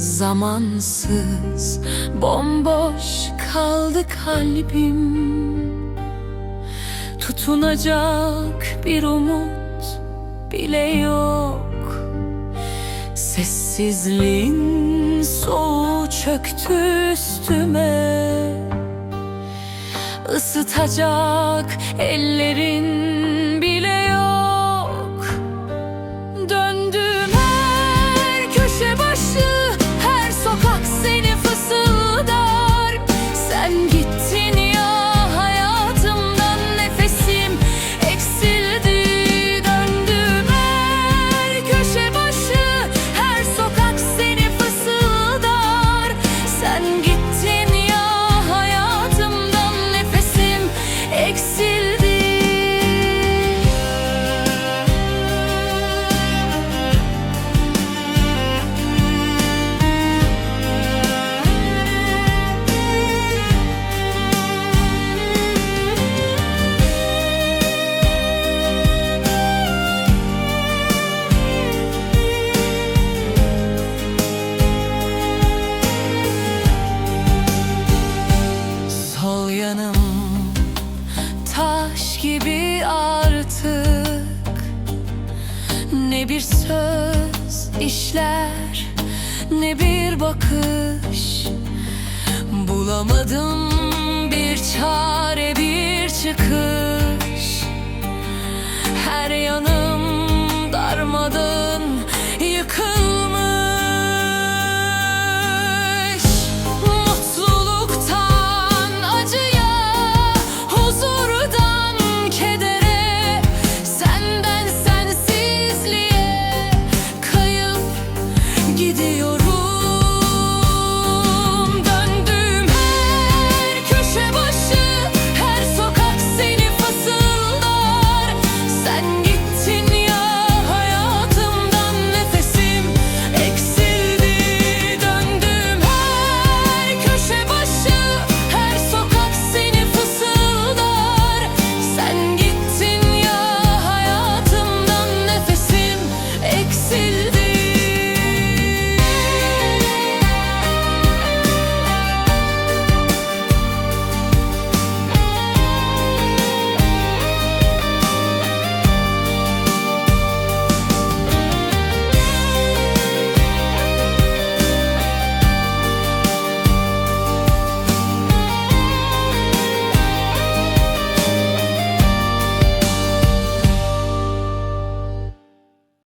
Zamansız bomboş kaldı kalbim. Tutunacak bir umut bile yok. Sessizliğin soğuğu çöktü üstüme. Isıtacak ellerin bile taş gibi artık Ne bir söz işler ne bir bakış Bulamadım